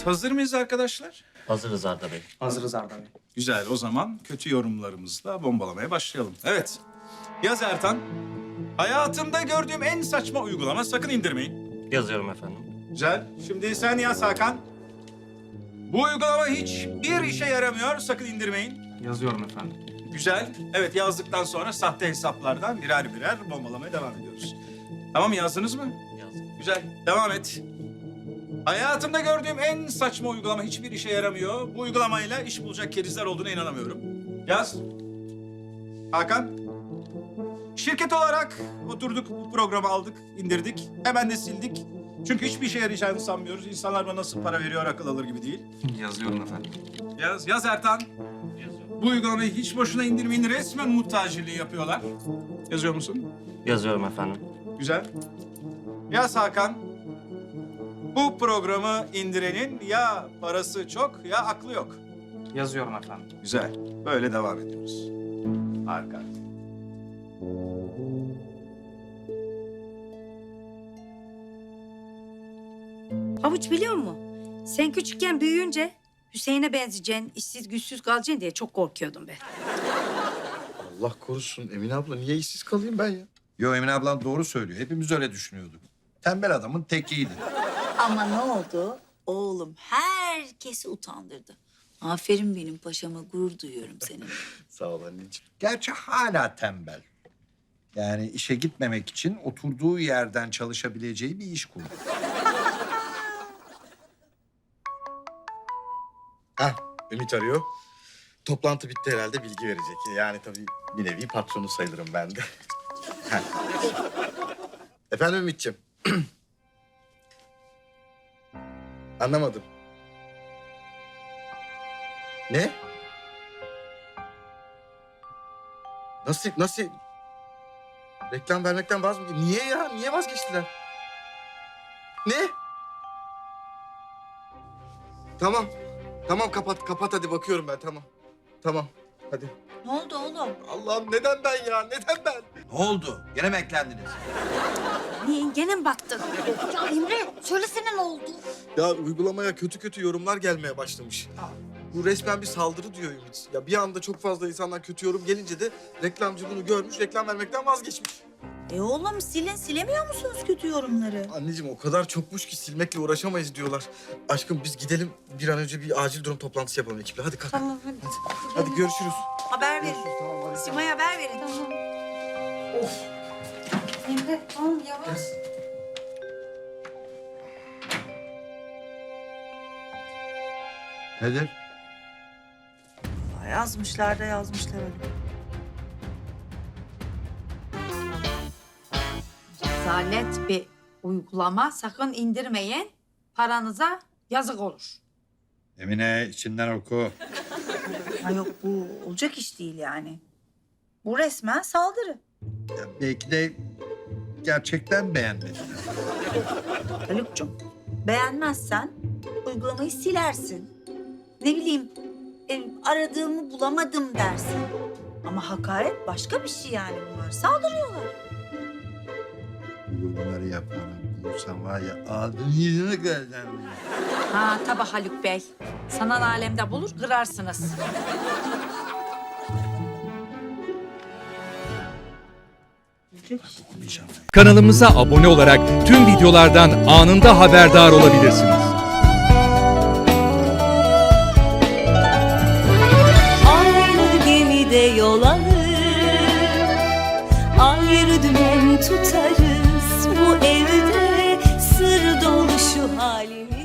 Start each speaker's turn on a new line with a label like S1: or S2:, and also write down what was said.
S1: Evet, hazır mıyız arkadaşlar?
S2: Hazırız Arda Bey.
S3: Hazırız Arda Bey.
S1: Güzel, o zaman kötü yorumlarımızla bombalamaya başlayalım. Evet, yaz Ertan. Hayatımda gördüğüm en saçma uygulama, sakın indirmeyin.
S2: Yazıyorum efendim.
S1: Güzel. Şimdi sen yaz Hakan. Bu uygulama hiçbir işe yaramıyor, sakın indirmeyin.
S3: Yazıyorum efendim.
S1: Güzel. Evet, yazdıktan sonra sahte hesaplardan birer birer bombalamaya devam ediyoruz. Tamam, yazdınız mı?
S2: Yazdım.
S1: Güzel. Devam et. Hayatımda gördüğüm en saçma uygulama hiçbir işe yaramıyor. Bu uygulamayla iş bulacak kerizler olduğuna inanamıyorum. Yaz. Hakan. Şirket olarak oturduk, bu programı aldık, indirdik. Hemen de sildik. Çünkü hiçbir işe yarayacağını sanmıyoruz. İnsanlar bana nasıl para veriyor akıl alır gibi değil.
S3: Yazıyorum efendim.
S1: Yaz, yaz Ertan.
S2: Yazıyorum.
S1: Bu uygulamayı hiç boşuna indirmeyin. Resmen umut tacirliği yapıyorlar. Yazıyor musun?
S2: Yazıyorum efendim.
S1: Güzel. Yaz Hakan. Bu programı indirenin ya parası çok ya aklı yok.
S3: Yazıyorum efendim.
S1: Güzel. Böyle devam ediyoruz. Harika.
S4: Havuç biliyor musun? Sen küçükken büyüyünce Hüseyin'e benzeyeceksin, işsiz güçsüz kalacaksın diye çok korkuyordum ben.
S5: Allah korusun Emine abla niye işsiz kalayım ben ya?
S6: Yo Emine ablan doğru söylüyor. Hepimiz öyle düşünüyorduk. Tembel adamın tekiydi.
S7: Ama ne oldu? Oğlum herkesi utandırdı. Aferin benim paşama gurur duyuyorum senin.
S5: Sağ ol anneciğim.
S6: Gerçi hala tembel. Yani işe gitmemek için oturduğu yerden çalışabileceği bir iş kurdu.
S5: Hah Ümit arıyor. Toplantı bitti herhalde bilgi verecek. Yani tabii bir nevi patronu sayılırım ben de. Efendim Ümit'ciğim. Anlamadım. Ne? Nasıl, nasıl? Reklam vermekten vaz mı? Niye ya? Niye vazgeçtiler? Ne? Tamam. Tamam kapat, kapat hadi bakıyorum ben tamam. Tamam, hadi.
S7: ne oldu oğlum?
S5: Allah'ım neden ben ya? Neden ben?
S6: Ne oldu? Gene mi eklendiniz?
S4: Niye gene mi baktın?
S7: Ya Emre söylesene ne oldu?
S5: Ya uygulamaya kötü kötü yorumlar gelmeye başlamış. Bu resmen bir saldırı diyor Ümit. Ya bir anda çok fazla insanlar kötü yorum gelince de reklamcı bunu görmüş, reklam vermekten vazgeçmiş.
S7: E oğlum silin silemiyor musunuz kötü yorumları?
S5: Anneciğim o kadar çokmuş ki silmekle uğraşamayız diyorlar. Aşkım biz gidelim bir an önce bir acil durum toplantısı yapalım ekiple. Hadi kalk.
S7: Tamam hadi.
S5: Hadi görüşürüz.
S7: Haber verin.
S5: Tamam, hadi.
S7: Sima'ya haber verin.
S4: Emre tamam yavaş.
S6: Nedir?
S7: Yazmışlar da yazmışlar öyle.
S4: Zalet bir uygulama. Sakın indirmeyin. Paranıza yazık olur.
S6: Emine içinden oku.
S7: Ha yok bu olacak iş değil yani. Bu resmen saldırı.
S6: Ya belki de gerçekten beğenmedi.
S7: Haluk'cum beğenmezsen uygulamayı silersin. Ne bileyim e, aradığımı bulamadım dersin. Ama hakaret başka bir şey yani bunlar. Saldırıyorlar.
S6: Bunları yapanı bulursam var ya ağzını yüzünü kıracağım.
S4: Ha tabii Haluk Bey. Sanal alemde bulur kırarsınız.
S8: Kanalımıza abone olarak tüm videolardan anında haberdar olabilirsiniz.
S9: Tutarız bu evde sır dolu şu halimiz.